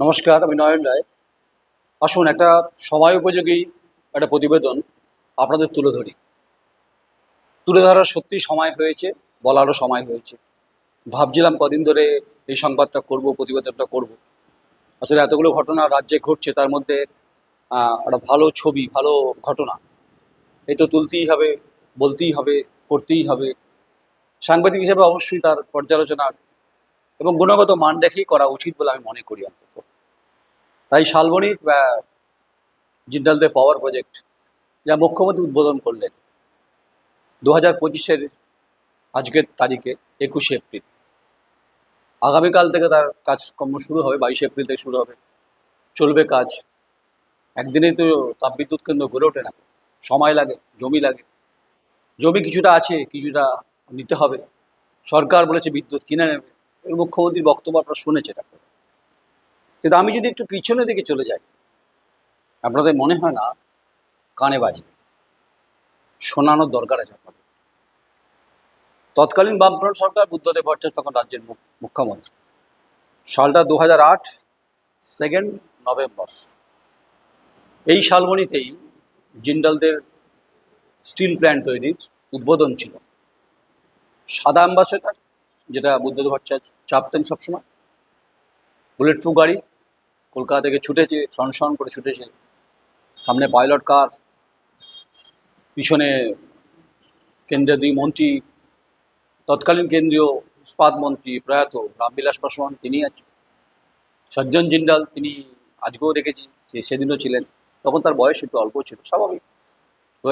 নমস্কার, আমি নয়ন রায়। আসুন, একটা সময় উপযোগী একটা প্রতিবেদন আপনাদের তুলে ধরি। তুলে ধরার সত্যি সময় হয়েছে, বলারও সময় হয়েছে। ভাবছিলাম কদিন ধরে এই সংবাদটা করব, প্রতিবেদনটা করব। আসলে এতগুলো ঘটনা রাজ্যে ঘটছে, তার মধ্যে একটা ভালো ছবি, ভালো ঘটনা। এই তো তুলতেই হবে, বলতেই হবে, করতেই হবে। সাংবাদিক হিসেবে অবশ্যই তার পর্যালোচনা এবং গুণগত মান রেখেই করা উচিত বলে আমি মনে করি অন্তত। তাই শালবনির জিন্দালদের পাওয়ার প্রজেক্ট যা মুখ্যমন্ত্রী উদ্বোধন করলেন দু হাজার পঁচিশের আজকের তারিখে, একুশে এপ্রিল। আগামীকাল থেকে তার কাজকর্ম শুরু হবে, বাইশে এপ্রিল থেকে শুরু হবে। চলবে কাজ। একদিনেই তো তাপবিদ্যুৎ কেন্দ্র গড়ে ওঠে না। সময় লাগে, জমি লাগে। জমি কিছুটা আছে, কিছুটা নিতে হবে। সরকার বলেছে বিদ্যুৎ কিনে নেবে। মুখ্যমন্ত্রীর বক্তব্য আপনারা শুনেছেন কিন্তু আমি যদি একটু পিছনের দিকে চলে যাই, আপনাদের মনে হয় না কানে বাজবে? শোনানোর দরকার আছে আপনাদের। তৎকালীন বামফ্রন্ট সরকার, বুদ্ধদেব ভট্টাচার্য, তখন রাজ্যের মুখ- মুখ্যমন্ত্রী। সালটা দু হাজার আট সেকেন্ড নভেম্বর এই শালবনিতেই জিন্ডালদের স্টিল প্ল্যান্ট তৈরির উদ্বোধন ছিল। সাদা অ্যাম্বাসেডার যেটা বুদ্ধদেব ভট্টাচার্য চাপতেন সবসময়। বুলেট প্রুফ গাড়ি, কলকাতা থেকে ছুটেছে সনসন করে ছুটেছে। সামনে পাইলট কার পিছনে কেন্দ্রীয় দুই মন্ত্রী, তৎকালীন কেন্দ্রীয় ইস্পাত মন্ত্রী প্রয়াত রামবিলাস পাসওয়ান তিনি আছেন সজ্জন জিন্দাল, তিনি আজকেও দেখেছি যে সেদিনও ছিলেন। তখন তার বয়স একটু অল্প ছিল, স্বাভাবিক। দু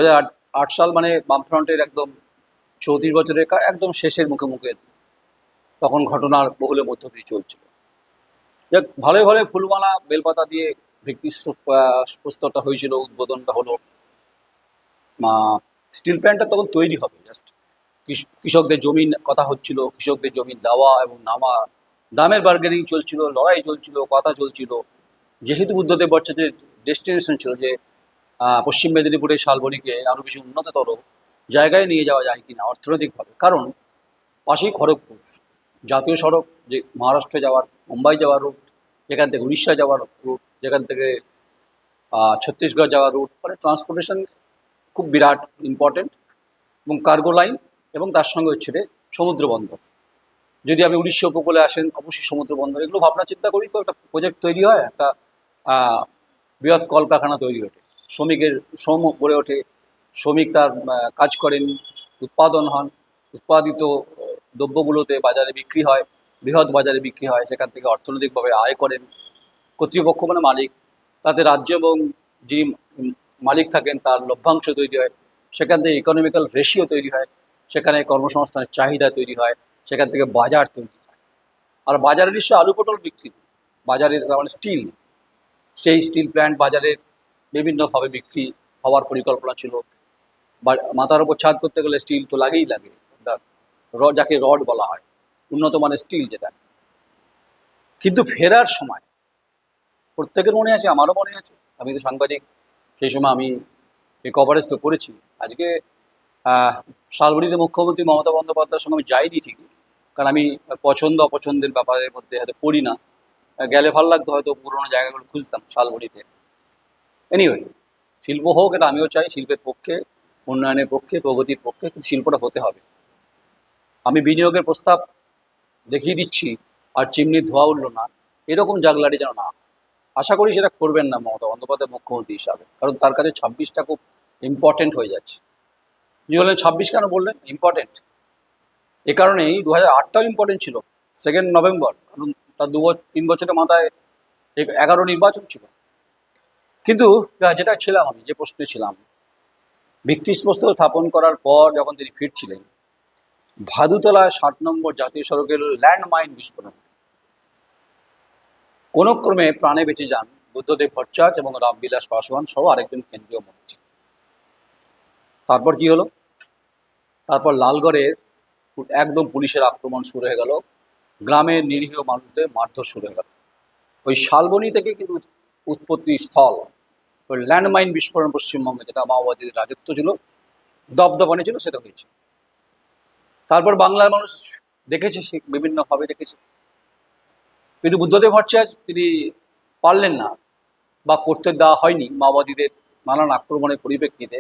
সাল মানে বামফ্রন্টের একদম চৌত্রিশ বছরের একদম শেষের মুখে মুখে তখন ঘটনার বহুলের মধ্য দিয়ে চলছিল। যাক, ভালোই ভালোই ফুলমালা, বেলপাতা দিয়ে ভিত্তি প্রস্তরটা হয়েছিল, উদ্বোধনটা হলো। স্টিল প্ল্যান্টটা তখন তৈরি হবে জাস্ট কৃষকদের জমি কথা হচ্ছিল, কৃষকদের জমি দেওয়া এবং নামা। দামের বার্গেনিং চলছিল, লড়াই চলছিল, কথা চলছিল। যেহেতু বুদ্ধদেব ভট্টাচার্যের ডেস্টিনেশন ছিল যে পশ্চিম মেদিনীপুরের শালবনিকে আরও বেশি উন্নততর জায়গায় নিয়ে যাওয়া যায় কিনা অর্থনৈতিকভাবে। কারণ পাশেই খড়গপুর জাতীয় সড়ক, যে মহারাষ্ট্রে যাওয়ার, মুম্বাই যাওয়ার রুট যেখান থেকে উড়িষ্যা যাওয়ার রুট যেখান থেকে ছত্তিশগড় যাওয়ার রুট মানে ট্রান্সপোর্টেশন খুব বিরাট ইম্পর্টেন্ট এবং কার্গো লাইন এবং তার সঙ্গে হচ্ছে সমুদ্র বন্দর। যদি আপনি উড়িষ্যা উপকূলে আসেন, অবশ্যই সমুদ্র বন্দর, এগুলো ভাবনা চিন্তা করি তো একটা প্রজেক্ট তৈরি হয়, একটা বৃহৎ কলকারখানা তৈরি ওঠে। শ্রমিকের শ্রম গড়ে ওঠে, শ্রমিক তার কাজ করেন, উৎপাদন হন, উৎপাদিত দ্রব্যগুলোতে বাজারে বিক্রি হয়, বৃহৎ বাজারে বিক্রি হয়, সেখান থেকে অর্থনৈতিকভাবে আয় করেন। কর্তৃপক্ষ মানে মালিক। তাতে রাজ্য এবং যিনি মালিক থাকেন, তার লভ্যাংশ তৈরি হয়। সেখান থেকে ইকোনমিক্যাল রেশিও তৈরি হয়। সেখানে কর্মসংস্থানের চাহিদা তৈরি হয়। সেখান থেকে বাজার তৈরি হয়। আর বাজারের নিশ্চয় আলু পটল বিক্রি বাজারে তার মানে স্টিল সেই স্টিল প্ল্যান্ট বাজারে বিভিন্নভাবে বিক্রি হওয়ার পরিকল্পনা ছিল। মাথার উপর ছাদ করতে গেলে স্টিল তো লাগেই লাগে। যাকে রড বলা হয়, উন্নত মানের স্টিল যেটা। কিন্তু ফেরার সময়, প্রত্যেকের মনে আছে, আমারও মনে আছে, আমি তো সাংবাদিক, সেই সময় আমি এই কভারেজ তো করেছি। আজকে শালবনিতে মুখ্যমন্ত্রী মমতা বন্দ্যোপাধ্যায়ের সঙ্গে আমি যাইনি ঠিকই, কারণ আমি পছন্দ, অপছন্দের ব্যাপারের মধ্যে হয়তো পড়ি না। গেলে ভালো লাগতো হয়তো পুরোনো জায়গাগুলো খুঁজতাম শালবনিতে। এনিওয়ে শিল্প হোক, এটা আমিও চাই, শিল্পের পক্ষে, উন্নয়নের পক্ষে, প্রগতির পক্ষে, কিন্তু শিল্পটা হতে হবে। আমি বিনিয়োগের প্রস্তাব দেখিয়ে দিচ্ছি আর চিমনির ধোয়া উঠল না। এরকম জাগলারি যেন না আশা করি সেটা করবেন না মমতা বন্দ্যোপাধ্যায়, মুখ্যমন্ত্রী হিসাবে। কারণ তার কাছে ছাব্বিশটা খুব ইম্পর্টেন্ট হয়ে যাচ্ছে। যে বললেন, ছাব্বিশ কেন বললেন? ইম্পর্টেন্ট এ কারণেই দু হাজার আটটাও ইম্পর্টেন্ট ছিল সেকেন্ড নভেম্বর কারণ তার দু তিন বছরের মাথায় এগারো নির্বাচন ছিল। কিন্তু যেটা ছিলাম আমি, যে প্রশ্নে ছিলাম ভিত্তিপ্রস্তর স্থাপন করার পর যখন তিনি ফিরছিলেন ভাদুতলায় ষাট নম্বর জাতীয় সড়কের ল্যান্ডমাইন বিস্ফোরণ। কোনক্রমে প্রাণে বেঁচে যান বুদ্ধদেব ভট্টাচার্য এবং রামবিলাস পাসওয়ান সহ আরেকজন কেন্দ্রীয় মন্ত্রী। তারপর কি হলো? তারপর লালগড়ের একদম পুলিশের আক্রমণ শুরু হয়ে গেল। গ্রামের নিরীহ মানুষদের মারধর শুরু হয়ে গেল। ওই শালবনি থেকে কিন্তু উৎপত্তি স্থল, ওই ল্যান্ডমাইন বিস্ফোরণ পশ্চিমবঙ্গে যেটা মাওবাদীদের রাজত্ব ছিল, দপদপানি ছিল, সেটা হয়েছে। তারপর বাংলার মানুষ দেখেছে বিভিন্নভাবে দেখেছে। কিন্তু বুদ্ধদেব ভট্টাচার্য তিনি পারলেন না বা করতে দেওয়া হয়নি মাওবাদীদের নানান আক্রমণের পরিপ্রেক্ষিতে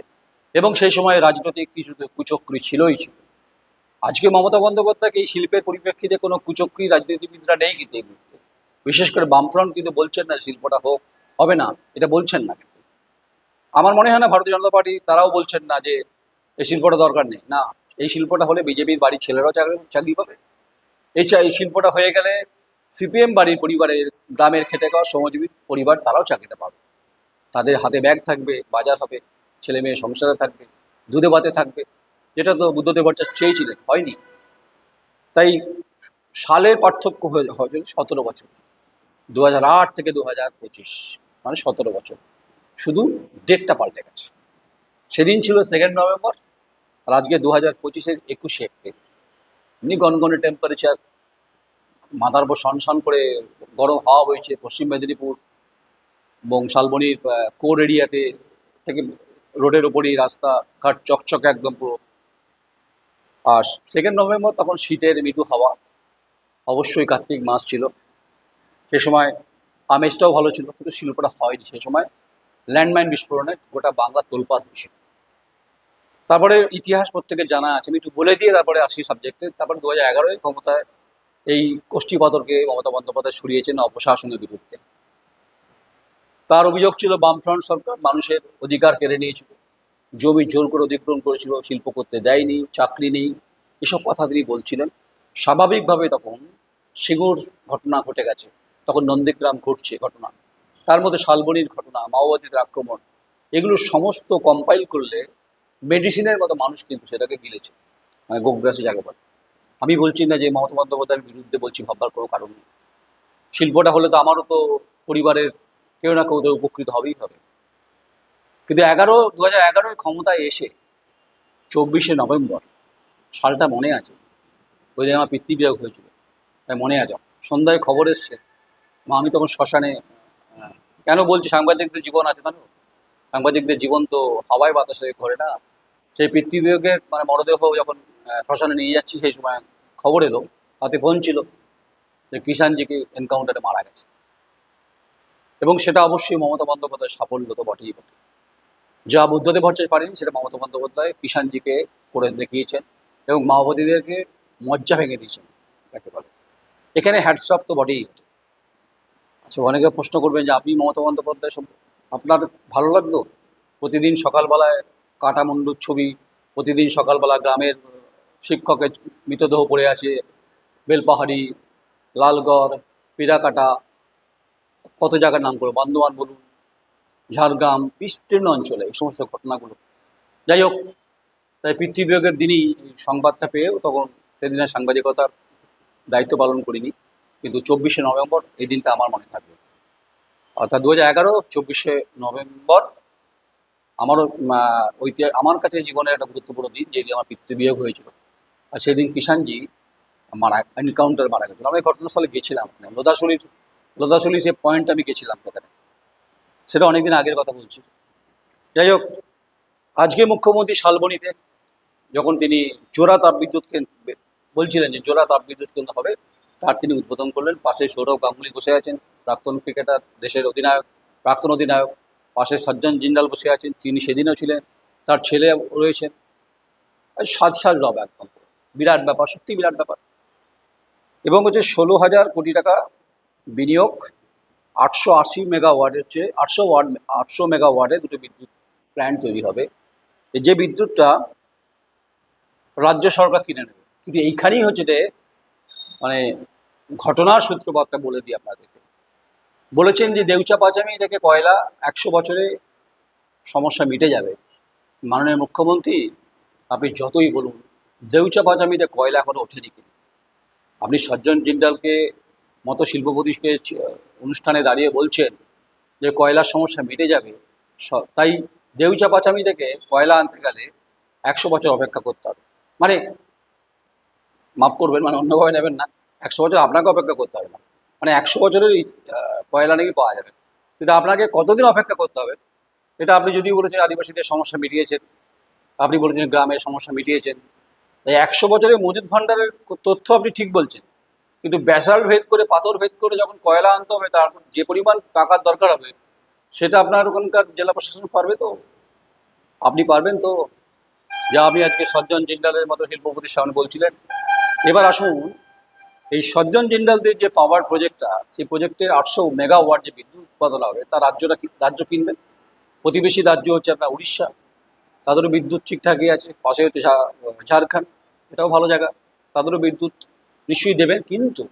এবং সেই সময় রাজনৈতিক কিছু কুচক্রি ছিলই ছিল। আজকে মমতা বন্দ্যোপাধ্যায়কে এই শিল্পের পরিপ্রেক্ষিতে কোনো কুচক্রি রাজনীতিবিদরা নেই কিন্তু এই মুহূর্তে। বিশেষ করে বামফ্রন্ট কিন্তু বলছেন না শিল্পটা হোক, হবে না, এটা বলছেন না আমার মনে হয় না ভারতীয় জনতা পার্টি, তারাও বলছেন না যে এই শিল্পটা দরকার নেই। না এই শিল্পটা হলে বিজেপির বাড়ির ছেলেরাও চাকরি চাকরি পাবে। এই এই শিল্পটা হয়ে গেলে সিপিএম বাড়ির পরিবারের, গ্রামের খেটে খাওয়া শ্রমজীবী পরিবার তারাও চাকরিটা পাবে। তাদের হাতে ব্যাগ থাকবে, বাজার হবে, ছেলে মেয়ে সংসারে থাকবে, দুধে ভাতে থাকবে। যেটা তো বুদ্ধদেব ভট্টাচার্য চেয়েছিলেন, হয়নি। তাই সালের পার্থক্য হয়ে হয়েছে সতেরো বছর। দু আট থেকে দু হাজার পঁচিশ মানে সতেরো বছর। শুধু ডেটটা পাল্টে গেছে। সেদিন ছিল সেকেন্ড নভেম্বর আর আজকে দু হাজার পঁচিশের একুশে এপ্রিল। এমনি গনগনে টেম্পারেচার মাথার উপর সনসন করে গরম হাওয়া বইছে, পশ্চিম মেদিনীপুর এবং শালবনির কোর এরিয়াতে থেকে রোডের ওপরই রাস্তা, ঘাট চকচকে একদম পুরো। আর সেকেন্ড নভেম্বর তখন শীতের মৃদু হাওয়া, অবশ্যই কার্তিক মাস ছিল। সে সময় আমেজটাও ভালো ছিল, কিন্তু শিল্পটা হয়নি সে সময়। ল্যান্ডমাইন বিস্ফোরণে গোটা বাংলা তোলপাড় হয়েছিল তারপরে ইতিহাস প্রত্যেকে জানা আছে। আমি একটু বলে দিয়ে তারপরে আসি সাবজেক্টে তারপরে দু হাজার এগারোয় ক্ষমতায় এই কোষ্ঠীপাতরকে মমতা বন্দ্যোপাধ্যায় সরিয়েছেন অপশাসনের বিরুদ্ধে। তার অভিযোগ ছিল, বামফ্রন্ট সরকার মানুষের অধিকার কেড়ে নিয়েছিল। জমি জোর করে অধিগ্রহণ করেছিল, শিল্প করতে দেয়নি, চাকরি নেই, এসব কথা তিনি বলছিলেন। স্বাভাবিকভাবে তখন সিঙ্গুর ঘটনা ঘটে গেছে। তখন নন্দীগ্রাম ঘটছে ঘটনা। তার মধ্যে শালবনির ঘটনা, মাওবাদীদের আক্রমণ, এগুলো সমস্ত কম্পাইল করলে মেডিসিনের মতো মানুষ কিন্তু সেটাকে গিলেছে মানে গোগ্রাসে যাকে বলে আমি বলছি না যে মমতা বন্দ্যোপাধ্যায়ের বিরুদ্ধে বলছি, ভাববার কোনো কারণ নেই। শিল্পটা হলে তো আমারও তো পরিবারের কেউ না কেউ তো উপকৃত হবেই হবে। কিন্তু এগারো দু হাজার এগারোয় ক্ষমতায় এসে চব্বিশে নভেম্বর, সালটা মনে আছে? ওই দিন আমার পিতৃবিয়োগ হয়েছিল, তাই মনে আছে? সন্ধ্যায় খবর এসছে। মা, আমি তখন শ্মশানে কেন বলছি সাংবাদিকদের জীবন আছে জানো? সাংবাদিকদের জীবন তো হাওয়ায় বাতাসে ঘরে না। সেই পিতৃবিয়োগের মানে মরদেহ যখন শ্মশানে নিয়ে যাচ্ছি, সেই সময় খবর এলো হাতে ফোন ছিল যে কিষাণজিকে এনকাউন্টারে মারা গেছে। এবং সেটা অবশ্যই মমতা বন্দ্যোপাধ্যায়ের সাফল্য তো বটেই বটে। যা বুদ্ধদেব ভট্টাচার্য পারেনি সেটা মমতা বন্দ্যোপাধ্যায় কিষাণজিকে করে দেখিয়েছেন এবং মাওবাদীদেরকে মজ্জা ভেঙে দিয়েছেন, যাকে বলে। এখানে হ্যাটসঅপ তো বটেই বটে। আচ্ছা অনেকে প্রশ্ন করবেন যে আপনি মমতা বন্দ্যোপাধ্যায় আপনার ভালো লাগতো প্রতিদিন সকালবেলায় কাটা মুন্ডুর ছবি প্রতিদিন সকালবেলা গ্রামের শিক্ষকের মৃতদেহ পড়ে আছে। বেলপাহাড়ি, লালগড়, পিরাকাটা কত জায়গার নাম করে, বান্দোয়ান বলুন, ঝাড়গ্রাম, বিস্তীর্ণ অঞ্চলে এই সমস্ত ঘটনাগুলো। যাই হোক, তাই পিতৃবিয়োগের দিনই সংবাদটা পেয়েও তখন সেদিন আর সাংবাদিকতার দায়িত্ব পালন করিনি। কিন্তু চব্বিশে নভেম্বর এই দিনটা আমার মনে থাকবে। অর্থাৎ দু হাজার এগারো, চব্বিশে নভেম্বর আমারও ঐতিহাসিক আমার কাছে জীবনের একটা গুরুত্বপূর্ণ দিন যেদিন আমার পিতৃবিয়োগ হয়েছিল। আর সেদিন কিষাণজি মারা এনকাউন্টার মারা গেছিল। আমি ঘটনাস্থলে গেছিলাম লোদাশুলির লোদাশুলি সে পয়েন্ট আমি গেছিলাম সেখানে। সেটা অনেকদিন আগের কথা বলছি। যাই হোক, আজকে মুখ্যমন্ত্রী শালবনীতে যখন তিনি জোড়া তাপবিদ্যুৎ কেন্দ্র বলছিলেন যে জোড়া তাপবিদ্যুৎ কেন্দ্র হবে, তার তিনি উদ্বোধন করলেন। পাশে সৌরভ গাঙ্গুলি বসে আছেন, প্রাক্তন ক্রিকেটার দেশের অধিনায়ক, প্রাক্তন অধিনায়ক। পাশে সজ্জন জিন্দাল বসে আছেন, তিনি সেদিনও ছিলেন, তার ছেলে রয়েছেন সাজ সাজ রব একদম বিরাট ব্যাপার সত্যি বিরাট ব্যাপার। এবং হচ্ছে ষোলো হাজার কোটি টাকা বিনিয়োগ, আটশো আশি মেগাওয়াটের চেয়ে আটশো ওয়াট, আটশো মেগাওয়াটে দুটো বিদ্যুৎ প্ল্যান্ট তৈরি হবে। যে বিদ্যুৎটা রাজ্য সরকার কিনে নেবে। কিন্তু এইখানেই হচ্ছে যে মানে ঘটনার সূত্রপাতটা বলে দিই আপনাদেরকে। বলেছেন যে দেউচা পাচামি থেকে কয়লা একশো বছরে সমস্যা মিটে যাবে। মাননীয় মুখ্যমন্ত্রী, আপনি যতই বলুন, দেউচা পাচামিতে কয়লা এখনও ওঠেনি কিন্তু আপনি সজ্জন জিন্দালকে মতো শিল্পপতিকে অনুষ্ঠানে দাঁড়িয়ে বলছেন যে কয়লার সমস্যা মিটে যাবে। তাই দেউচা পাচামি থেকে কয়লা আনতে গেলে একশো বছর অপেক্ষা করতে হবে। মানে মাফ করবেন মানে অন্যভাবে নেবেন না। একশো বছর আপনাকে অপেক্ষা করতে হবে না। মানে একশো বছরের কয়লা নাকি পাওয়া যাবে। কিন্তু আপনাকে কতদিন অপেক্ষা করতে হবে? এটা আপনি যদি বলেছেন আদিবাসীদের সমস্যা মিটিয়েছেন, আপনি বলেছেন গ্রামের সমস্যা মিটিয়েছেন, তাই একশো বছরের মজুদ ভাণ্ডারের তথ্য আপনি ঠিক বলছেন। কিন্তু ব্যাসাল ভেদ করে, পাথর ভেদ করে যখন কয়লা আনতে হবে, তার যে পরিমাণ টাকার দরকার হবে, সেটা আপনার ওখানকার জেলা প্রশাসন পারবে তো? আপনি পারবেন তো? যা আপনি আজকে সজ্জন জিন্দালের মতো শিল্পপতির সামনে বলছিলেন। এবার আসুন এই সজ্জন জিন্দালদের যে পাওয়ার প্রজেক্টটা সেই প্রজেক্টের আটশো মেগাওয়াট যে বিদ্যুৎ উৎপাদন হবে, তা রাজ্যটা রাজ্য কিনবেন প্রতিবেশী রাজ্য হচ্ছে আপনার উড়িষ্যা। তাদেরও বিদ্যুৎ ঠিকঠাকই আছে, পাশে হচ্ছে ঝাড়খণ্ড। এটাও ভালো জায়গা। তাদেরও বিদ্যুৎ নিশ্চয়ই দেবেন কিন্তু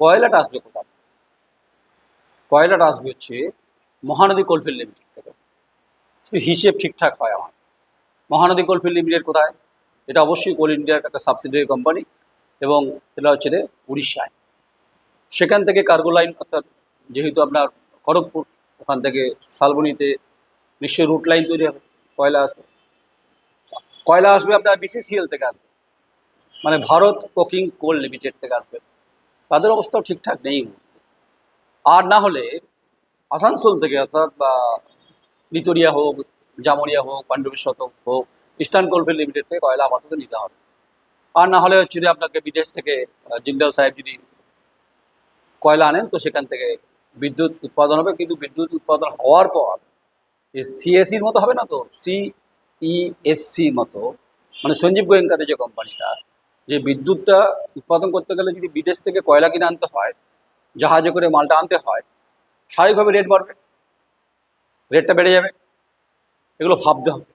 কয়লাটা আসবে কোথায় কয়লাটা আসবে হচ্ছে মহানদী কোলফিল্ড লিমিটেড থেকে। হিসেব ঠিকঠাক হয় আমার। মহানদী কোলফিল্ড লিমিটেড কোথায়? এটা অবশ্যই কোল ইন্ডিয়ার একটা সাবসিডিয়ারি কোম্পানি এবং এটা হচ্ছে যে উড়িষ্যায়। সেখান থেকে কার্গো লাইন অর্থাৎ যেহেতু আপনার খড়গপুর, ওখান থেকে শালবনিতে নিশ্চয়ই রুট লাইন তৈরি হবে, কয়লা আসবে। কয়লা আসবে আপনার বিসিসিএল থেকে আসবে মানে ভারত কোকিং কোল লিমিটেড থেকে আসবে। তাদের অবস্থাও ঠিকঠাক নেই। আর না হলে আসানসোল থেকে অর্থাৎ বা নিতরিয়া হোক, জামরিয়া হোক পাণ্ডবের শতক হোক, ইস্টার্ন কোলফিল্ড লিমিটেড থেকে কয়লা আপাতত নিতে হবে। আর না হলে হচ্ছে আপনাকে বিদেশ থেকে জিন্দাল সাহেব যদি কয়লা আনেন, তো সেখান থেকে বিদ্যুৎ উৎপাদন হবে। কিন্তু বিদ্যুৎ উৎপাদন হওয়ার পর সিএসির মতো হবে না তো? সিইএসসির মতো। মানে সঞ্জীব গোয়েঙ্কাতে যে কোম্পানিটা, যে বিদ্যুৎটা উৎপাদন করতে গেলে যদি বিদেশ থেকে কয়লা কিনে আনতে হয়, জাহাজে করে মালটা আনতে হয়, স্বাভাবিকভাবে রেট বাড়বে। রেটটা বেড়ে যাবে। এগুলো ভাবতে হবে।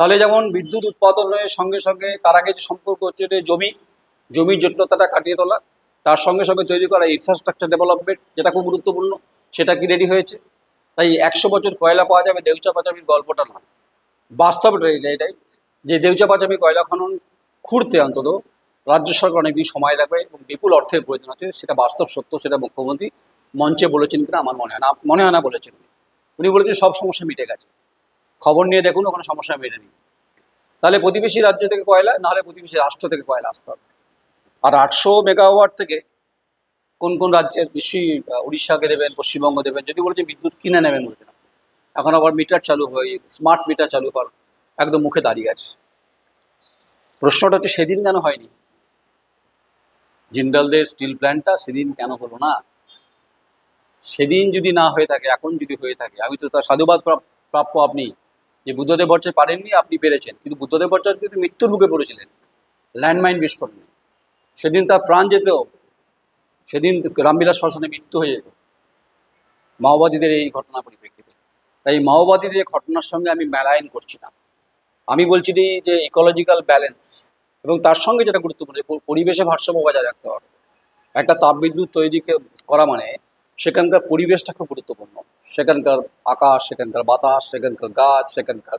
তাহলে যেমন বিদ্যুৎ উৎপাদনের সঙ্গে সঙ্গে তার আগে যে সম্পর্ক হচ্ছে যে জমি, জমির জটিলতাটা কাটিয়ে তোলা, তার সঙ্গে সঙ্গে তৈরি করা ইনফ্রাস্ট্রাকচার ডেভেলপমেন্ট যেটা খুব গুরুত্বপূর্ণ, সেটা কি রেডি হয়েছে? তাই একশো বছর কয়লা পাওয়া যাবে দেউচা পাচামির গল্পটা না। বাস্তব এটা- এটাই যে দেউচা পাচামি কয়লা খনন খুঁড়তে অন্তত রাজ্য সরকার অনেকদিন সময় লাগবে এবং বিপুল অর্থের প্রয়োজন আছে, সেটা বাস্তব সত্য, সেটা মুখ্যমন্ত্রী মঞ্চে বলেছেন কিনা আমার মনে হয় না, মনে হয় না বলেছেন। উনি বলেছেন সব সমস্যা মিটে গেছে। খবর নিয়ে দেখুন, ওখানে সমস্যা মেটেনি তাহলে প্রতিবেশী রাজ্য থেকে কয়লা নাহলে প্রতিবেশী রাষ্ট্র থেকে কয়লা আসতে হবে। আর আটশো মেগাওয়াট থেকে কোন কোন রাজ্যের বেশি উড়িষ্যাকে দেবেন, পশ্চিমবঙ্গ দেবেন, যদি বলেছে বিদ্যুৎ কিনে নেবেন বলেছেন এখন আবার মিটার চালু হয়, স্মার্ট মিটার চালু কর একদম মুখে দাঁড়িয়ে আছে। প্রশ্নটা হচ্ছে সেদিন কেন হয়নি? জিন্দালদের স্টিল প্ল্যান্টটা সেদিন কেন হলো না? সেদিন যদি না হয়ে থাকে, এখন যদি হয়ে থাকে, আমি তো তার সাধুবাদ প্রাপ্য আপনি। যে বুদ্ধদেব ভট্টাচার্য পারেননি, আপনি পেরেছেন। কিন্তু বুদ্ধদেব ভট্টাচার্য কিন্তু মৃত্যুর মুখে পড়েছিলেন। ল্যান্ডমাইন বিস্ফোরণে সেদিন তার প্রাণ যেতেও, সেদিন রামবিলাস পাসওয়ানে মৃত্যু হয়ে যেত। মাওবাদীদের এই ঘটনা পরিপ্রেক্ষিতে। তাই মাওবাদীদের ঘটনার সঙ্গে আমি মেলায়ন করছি না। আমি বলছি যে ইকোলজিক্যাল ব্যালেন্স এবং তার সঙ্গে যেটা গুরুত্বপূর্ণ পরিবেশে ভারসাম্য বজায় রাখতে হবে। একটা তাপবিদ্যুৎ তৈরি করা মানে সেখানকার পরিবেশটা খুব গুরুত্বপূর্ণ। সেখানকার আকাশ, সেখানকার বাতাস, সেখানকার গাছ, সেখানকার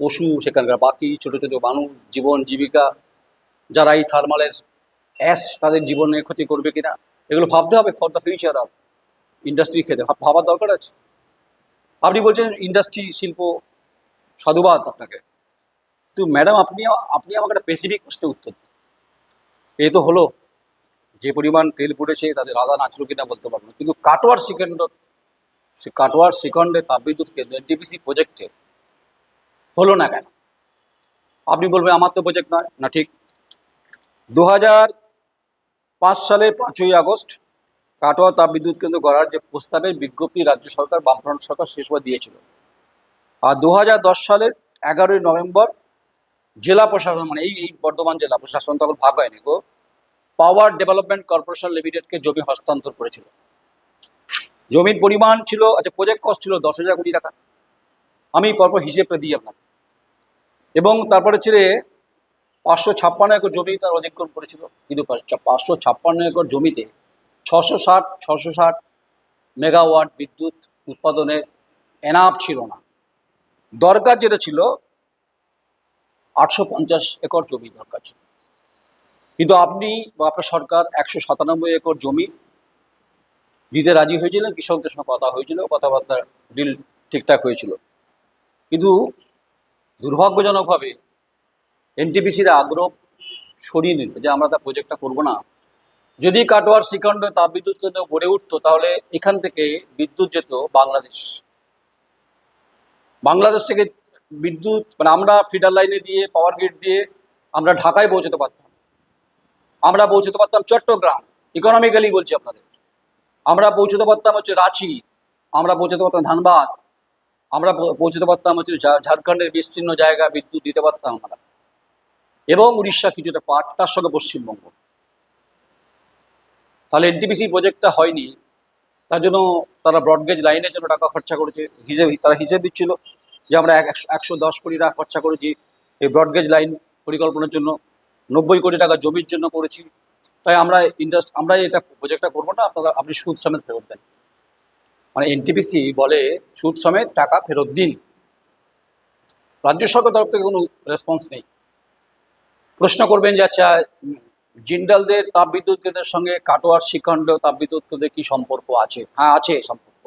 পশু, সেখানকার পাখি, ছোট ছোট মানুষ, জীবন, জীবিকা, যারা এই থার্মালের অ্যাশ তাদের জীবনে ক্ষতি করবে কিনা, এগুলো ভাবতে হবে for the future of industry ক্ষেত্রে। ভাবার দরকার আছে। আপনি বলছেন ইন্ডাস্ট্রি শিল্প, সাধুবাদ আপনাকে। তো ম্যাডাম আপনি আপনি আমাকে একটা স্পেসিফিক প্রশ্নের উত্তর দিন। এই তো হলো। যে পরিমাণ তেল পড়েছে তাদের রাধা নাচলো কিনা বলতে পারব কিন্তু কাটোয়ার সেকেন্ড কাটোয়ার সেকেন্ডে তাপবিদ্যুৎ কেন্দ্র এনটিপিসি প্রজেক্টে হলো না কেন? আপনি বলবেন, আমার তো প্রজেক্ট নয়। না, ঠিক। দু পাঁচ সালের পাঁচই আগস্ট কাটোয়া তাপবিদ্যুৎ কেন্দ্র গড়ার যে প্রস্তাবের বিজ্ঞপ্তি রাজ্য সরকার, বামফ্রন্ট সরকার শেষবার দিয়েছিল। আর দু হাজার দশ সালের এগারোই নভেম্বর জেলা প্রশাসন মানে এই এই বর্ধমান জেলা প্রশাসন তখন ভাগ হয়নি গো। পাওয়ার ডেভেলপমেন্ট কর্পোরেশন লিমিটেডকে জমি হস্তান্তর করেছিল। জমির পরিমাণ ছিল আচ্ছা প্রজেক্ট কস্ট ছিল দশ হাজার কোটি টাকা। আমি পরপর হিসেবটা দিই আপনাকে। এবং তারপরে ছিল পাঁচশো ছাপ্পান্ন একর জমি তার অধিগ্রহণ করেছিল। কিন্তু পাঁচশো ছাপ্পান্ন একর জমিতে ছশো ষাট ছশো ষাট মেগাওয়াট বিদ্যুৎ উৎপাদনের এনাফ ছিল না। দরকার যেটা ছিল, আটশো পঞ্চাশ একর জমি দরকার ছিল। কিন্তু আপনি বা আপনার সরকার একশো সাতানব্বই একর জমি দিতে রাজি হয়েছিলেন কৃষকদের সঙ্গে কথা হয়েছিল, কথাবার্তা ডিল ঠিকঠাক হয়েছিল। কিন্তু দুর্ভাগ্যজনকভাবে এনটিপিসির আগ্রহ সরিয়ে নিল যে আমরা তার প্রজেক্টটা করব না। যদি কাটোয়ার শ্রীখণ্ড তাপবিদ্যুৎ কেন্দ্র গড়ে উঠতো, তাহলে এখান থেকে বিদ্যুৎ যেত বাংলাদেশ। বাংলাদেশ থেকে বিদ্যুৎ মানে আমরা ফিডার লাইনে দিয়ে পাওয়ার গ্রিড দিয়ে আমরা ঢাকায় পৌঁছতে পারতাম। আমরা পৌঁছতে পারতাম চট্টগ্রাম ইকোনমিক্যালি বলছি আপনাদের। আমরা পৌঁছতে পারতাম হচ্ছে রাঁচি, আমরা পৌঁছতে পারতাম ধানবাদ, আমরা পৌঁছতে পারতাম হচ্ছে ঝাড়খণ্ডের বিস্তীর্ণ জায়গা, বিদ্যুৎ দিতে পারতাম আমরা। এবং উড়িষ্যা কিছুটা পার্ট তার সঙ্গে পশ্চিমবঙ্গ। তাহলে এনটিপিসি প্রজেক্টটা হয়নি, তার জন্য তারা ব্রডগেজ লাইনের জন্য টাকা খরচা করেছে, হিসেব, তারা হিসেব দিচ্ছিল যে আমরা একশো দশ কোটি টাকা খরচা করেছি এই ব্রডগেজ লাইন পরিকল্পনার জন্য। নব্বই কোটি টাকা জমির জন্য করেছি। তাই আমরা ইন্ডাস্ট আমরা এটা প্রজেক্টটা করব না, আপনারা, আপনি সুদ সমেত ফেরত দেন। মানে এনটিপিসি বলে, সুদ সমেত টাকা ফেরত দিন। রাজ্য সরকার তরফ থেকে কোনো রেসপন্স নেই। প্রশ্ন করবেন যে আচ্ছা জিন্ডালদের তাপবিদ্যুৎ কেন্দ্রের সঙ্গে কাটোয়ার শিখণ্ড তাপবিদ্যুৎ কেন্দ্রের কি সম্পর্ক আছে? হ্যাঁ আছে সম্পর্ক।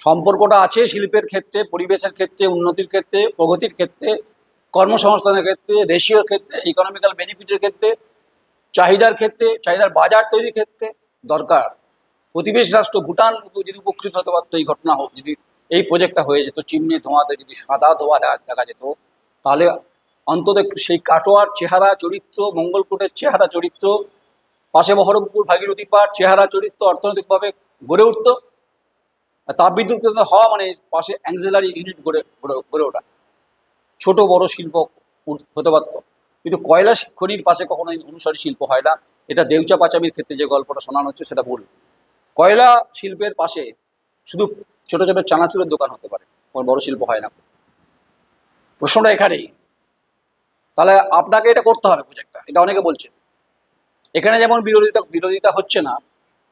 সম্পর্কটা আছে শিল্পের ক্ষেত্রে, পরিবেশের ক্ষেত্রে, উন্নতির ক্ষেত্রে, প্রগতির ক্ষেত্রে কর্মসংস্থানের ক্ষেত্রে রেশিওর ক্ষেত্রে ইকোনমিক্যাল বেনিফিটের ক্ষেত্রে, চাহিদার ক্ষেত্রে, চাহিদার বাজার তৈরির ক্ষেত্রে দরকার। প্রতিবেশী রাষ্ট্র, ভুটান যদি উপকৃত হতে পারতো এই ঘটনা হোক, যদি এই প্রজেক্টটা হয়ে যেত, চিমনি ধোঁয়াতে যদি সাদা ধোঁয়া দেখা- যেত, তাহলে অন্তত সেই কাটোয়ার চেহারা, চরিত্র, মঙ্গলকোটের চেহারা, চরিত্র, পাশে বহরমপুর, ভাগীরথী পাড় চেহারা, চরিত্র অর্থনৈতিকভাবে গড়ে উঠতো। তাপবিদ্যুৎ হওয়া মানে পাশে অ্যাংজেলারি ইউনিট গড়ে- গড়ে ওঠা। ছোট বড় শিল্প হতে পারত। কিন্তু কয়লা খনির পাশে কখনো অনুসারী শিল্প হয় না। এটা দেউচা পাচামির ক্ষেত্রে যে গল্পটা শোনানো হচ্ছে সেটা ভুল। কয়লা শিল্পের পাশে শুধু ছোট ছোট চানাচুরের দোকান হতে পারে, কোনো বড় শিল্প হয় না। প্রশ্নটা এখানেই। তাহলে আপনাকে এটা করতে হবে প্রজেক্টটা, এটা অনেকে বলছে। এখানে যেমন বিরোধিতা বিরোধিতা হচ্ছে না,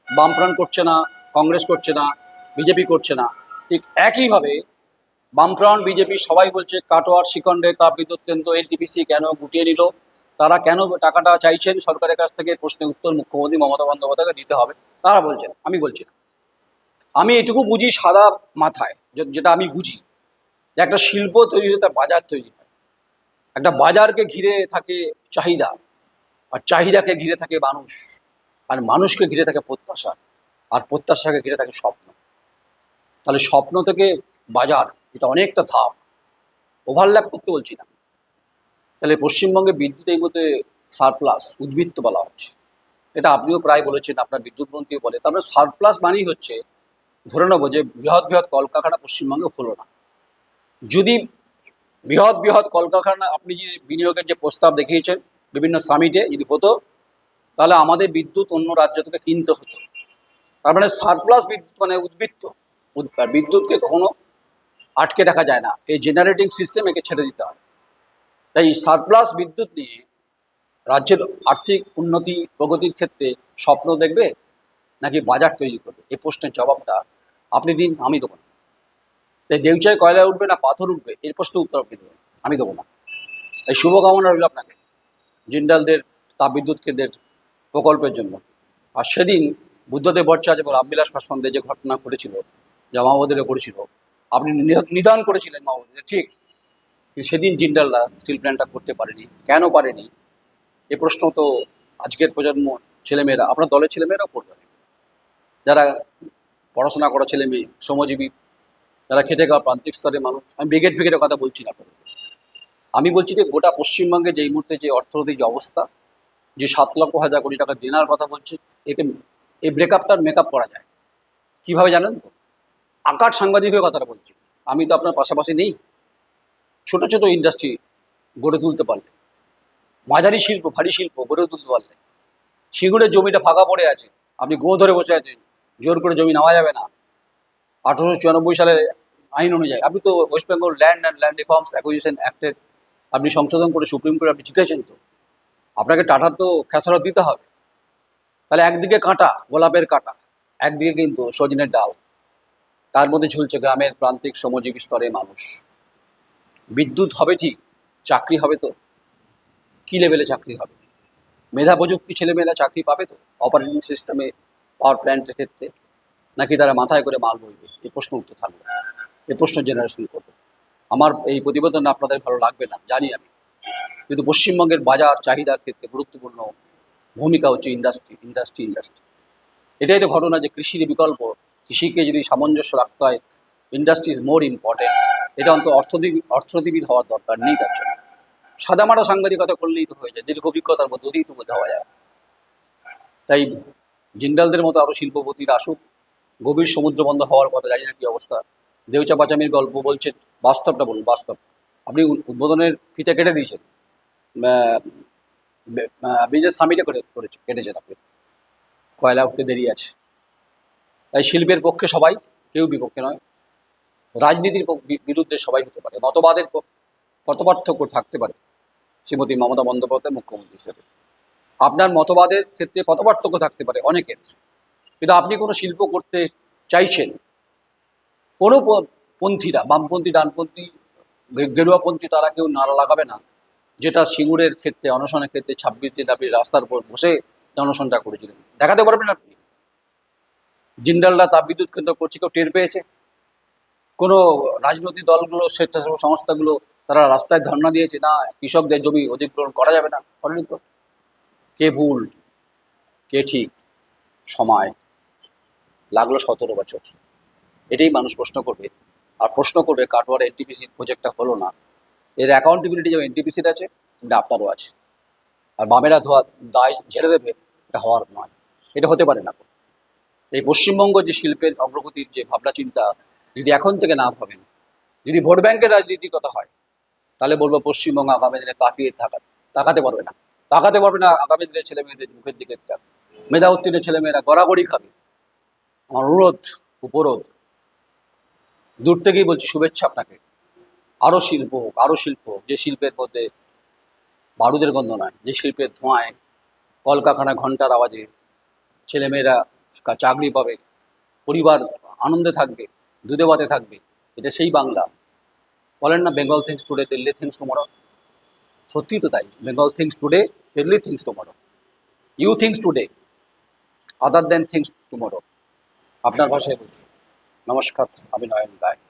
বামফ্রন্ট করছে না, কংগ্রেস করছে না, বিজেপি করছে না, ঠিক একইভাবে বামফ্রন্ট বিজেপি সবাই বলছে কাটোয়ার শিখণ্ডে তাপ বিদ্যুৎ কেন্দ্র এনটিপিসি কেন গুটিয়ে নিল? তারা কেন টাকাটা চাইছেন? সরকারের কাছ থেকে প্রশ্নের উত্তর মুখ্যমন্ত্রী মমতা বন্দ্যোপাধ্যায়কে দিতে হবে। তারা বলছেন, আমি বলছি না। আমি এটুকু বুঝি সাদা মাথায় যেটা আমি বুঝি, যে একটা শিল্প তৈরি হলে তার বাজার তৈরি হয়। একটা বাজারকে ঘিরে থাকে চাহিদা, আর চাহিদাকে ঘিরে থাকে মানুষ, আর মানুষকে ঘিরে থাকে প্রত্যাশা, আর প্রত্যাশাকে ঘিরে থাকে স্বপ্ন। তাহলে স্বপ্ন থেকে বাজার এটা অনেকটা ধাপ। ওভারল্যাপ করতে বলছি না। তাহলে পশ্চিমবঙ্গে বিদ্যুৎ এই মধ্যে সারপ্লাস উদ্বৃত্ত বলা হচ্ছে। এটা আপনিও প্রায় বলেছেন, আপনার বিদ্যুৎ মন্ত্রীও বলে তারপরে সারপ্লাস মানেই হচ্ছে, ধরে নেব যে বৃহৎ বৃহৎ কলকারখানা পশ্চিমবঙ্গে হলো না। যদি বৃহৎ বৃহৎ কলকারখানা, আপনি যে বিনিয়োগের যে প্রস্তাব দেখিয়েছেন বিভিন্ন সামিটে যদি হতো, তাহলে আমাদের বিদ্যুৎ অন্য রাজ্য থেকে কিনতে হতো। তার মানে সারপ্লাস বিদ্যুৎ মানে উদ্বৃত্ত। উদ- বিদ্যুৎকে কখনো আটকে রাখা যায় না। এই জেনারেটিং সিস্টেম একে ছেড়ে দিতে হয়। তাই সারপ্লাস বিদ্যুৎ নিয়ে রাজ্যের আর্থিক উন্নতি, প্রগতির ক্ষেত্রে স্বপ্ন দেখবে নাকি বাজার তৈরি করবে? এই প্রশ্নের জবাবটা আপনি দিন, আমি দেবো না। তাই দেউচায় কয়লা উঠবে না পাথর উঠবে? এর প্রশ্নের উত্তর আপনি দেবেন। আমি দেবো না। তাই শুভকামনা রইল আপনাকে জিন্দালদের তাপবিদ্যুৎ কেন্দ্রের প্রকল্পের জন্য। আর সেদিন বুদ্ধদেব ভট্টাচার্য এবং রামবিলাস পাসওয়ানদের যে ঘটনা ঘটেছিল, যা মাওবাদীরা করেছিল আপনি নিদান করেছিলেন মাওবাদীদের ঠিক। সেদিন জিন্দালরা স্টিল প্ল্যান্টটা করতে পারেনি। কেন পারেনি? এ প্রশ্ন তো আজকের প্রজন্ম ছেলেমেয়েরা, আপনার দলের ছেলেমেয়েরাও করবে। যারা পড়াশোনা করা ছেলে মেয়ে, শ্রমজীবী, যারা খেটে খাওয়া প্রান্তিক স্তরের মানুষ, আমি ব্রিগেড ব্রিগেডের কথা বলছি না আমি বলছি যে গোটা পশ্চিমবঙ্গে যে এই মুহূর্তে যে অর্থনৈতিক যে অবস্থা, যে সাত লক্ষ হাজার কোটি টাকা দেনার কথা বলছে একে এই ব্রেকআপটার মেকআপ করা যায়। কীভাবে জানেন তো? আকার সাংবাদিক হয়ে কথাটা বলছি। আমি তো আপনার পাশাপাশি নেই। ছোট ছোট ইন্ডাস্ট্রি গড়ে তুলতে পারলে। মাঝারি শিল্প, ভারী শিল্প গড়ে তুলতে পারলে। সিঙ্গুরের জমিটা ফাঁকা পড়ে আছে। আপনি গো ধরে বসে আছেন। জোর করে জমি নেওয়া যাবে না। আঠারোশো চুরানব্বই সালের আইন অনুযায়ী আপনি তো West Bengal land and land reforms acquisition অ্যাক্টের আপনি সংশোধন করে সুপ্রিম কোর্টে আপনি জিতেছেন তো। আপনাকে টাটার তো খেসারত দিতে হবে। তাহলে একদিকে কাঁটা, গোলাপের কাঁটা, একদিকে কিন্তু সজনের ডাল। তার মধ্যে ঝুলছে গ্রামের প্রান্তিক শ্রমজীবী স্তরে মানুষ। বিদ্যুৎ হবে ঠিক, চাকরি হবে তো। কি লেভেলে চাকরি হবে? মেধা প্রযুক্তি ছেলেমেয়েরা চাকরি পাবে তো? অপারেটিং সিস্টেমে পাওয়ার প্ল্যান্টের ক্ষেত্রে? নাকি তারা মাথায় করে মাল বইবে? এই প্রশ্ন উত্তর থাকবে। এই প্রশ্ন জেনারেশন করবে। আমার এই প্রতিবেদন আপনাদের ভালো লাগবে না? জানি আমি। কিন্তু পশ্চিমবঙ্গের বাজার চাহিদার ক্ষেত্রে গুরুত্বপূর্ণ ভূমিকা হচ্ছে ইন্ডাস্ট্রি ইন্ডাস্ট্রি ইন্ডাস্ট্রি এটাই তো ঘটনা যে কৃষির বিকল্প। কৃষিকে যদি সামঞ্জস্য রাখতে হয় ইন্ডাস্ট্রি ইজ মোর ইম্পর্টেন্ট এটা অন্তত অর্থনীতি, অর্থনীতিবিদ হওয়ার দরকার নেই তার জন্য। সাদামাটা সাংবাদিকতা করলেই তো হয়ে যায়, দীর্ঘ অভিজ্ঞতার মধ্য দিয়েই তো বোঝাওয়া যায়। তাই জিন্দালদের মতো আরও শিল্পপতিরা আসুক, গভীর সমুদ্র বন্ধ হওয়ার কথা, জানি না কি অবস্থা। দেউচা পাচামির গল্প বলছেন বাস্তবটা বলুন, বাস্তব। আপনি উদ- উদ্বোধনের ফিতে কেটে দিয়েছেন। বিজনেস সামিটে করে, করেছে, কেটেছেন আপনি। কয়লা উঠতে দেরি আছে। তাই শিল্পের পক্ষে সবাই, কেউ বিপক্ষে নয়। রাজনীতির বিরুদ্ধে সবাই হতে পারে, মতবাদের পথপার্থক্য থাকতে পারে শ্রীমতী মমতা বন্দ্যোপাধ্যায় মুখ্যমন্ত্রী হিসেবে। আপনার মতবাদের ক্ষেত্রে পথপার্থক্য থাকতে পারে অনেকের। কিন্তু আপনি কোনো শিল্প করতে চাইছেন, কোনো পন্থীরা, বামপন্থী, ডানপন্থী গেরুয়াপন্থী, তারা কেউ নাড়া লাগাবে না, যেটা সিঙ্গুরের ক্ষেত্রে, অনশনের ক্ষেত্রে, ছাব্বিশ দিন আপনি রাস্তার উপর বসে অনশনটা করেছিলেন। দেখাতে পারবেন আপনি। জিন্দালরা তাপবিদ্যুৎ কেন্দ্র করছে, কেউ টের পেয়েছে? কোনো রাজনৈতিক দলগুলো, স্বেচ্ছাসেবক সংস্থাগুলো তারা রাস্তায় ধর্ণা দিয়েছে, না, কৃষকদের জমি অধিগ্রহণ করা যাবে না। করেনি তো? কে ভুল? কে ঠিক? সময়। লাগল সতেরো বছর। এটাই মানুষ প্রশ্ন করবে। আর প্রশ্ন করবে, কাটোয়ার এনটিপিসি প্রজেক্টটা হলো না। এর অ্যাকাউন্টেবিলিটি যেমন এনটিপিসির আছে এটা আপনারও আছে। আর বামেরা ধোয়া, দায় ঝেড়ে দেবে, এটা হওয়ার নয়। এটা হতে পারে না। এই পশ্চিমবঙ্গ যে শিল্পের অগ্রগতির যে ভাবনা চিন্তা, যদি এখন থেকে না ভাবেন, যদি ভোট ব্যাংকের রাজনীতির কথা হয়, তাহলে বলব পশ্চিমবঙ্গ আগামী দিনে তাকিয়ে থাকা, তাকাতে পারবে না তাকাতে পারবে না আগামী দিনে ছেলে মেয়েদের মুখের দিকে। মেধা উত্তীর্ণ ছেলে মেয়েরা গড়াগড়ি খাবে আমার অনুরোধ, উপরোধ, দূর থেকেই বলছি শুভেচ্ছা আপনাকে আরও শিল্প হোক আরও শিল্প যে শিল্পের মধ্যে বারুদের গন্ধ নয়, যে শিল্পের ধোঁয়ায় কলকারখানা ঘণ্টার আওয়াজে ছেলেমেয়েরা চাকরি পাবে, পরিবার আনন্দে থাকবে দুধে ভাতে থাকবে, এটা সেই বাংলা। বলেন না Bengal thinks today Delhi thinks tomorrow সত্যি তো তাই Bengal thinks today Delhi thinks tomorrow you thinks today other then thinks tomorrow আপনার ভাষায় বলছি, নমস্কার, আমি নয়ন রায়।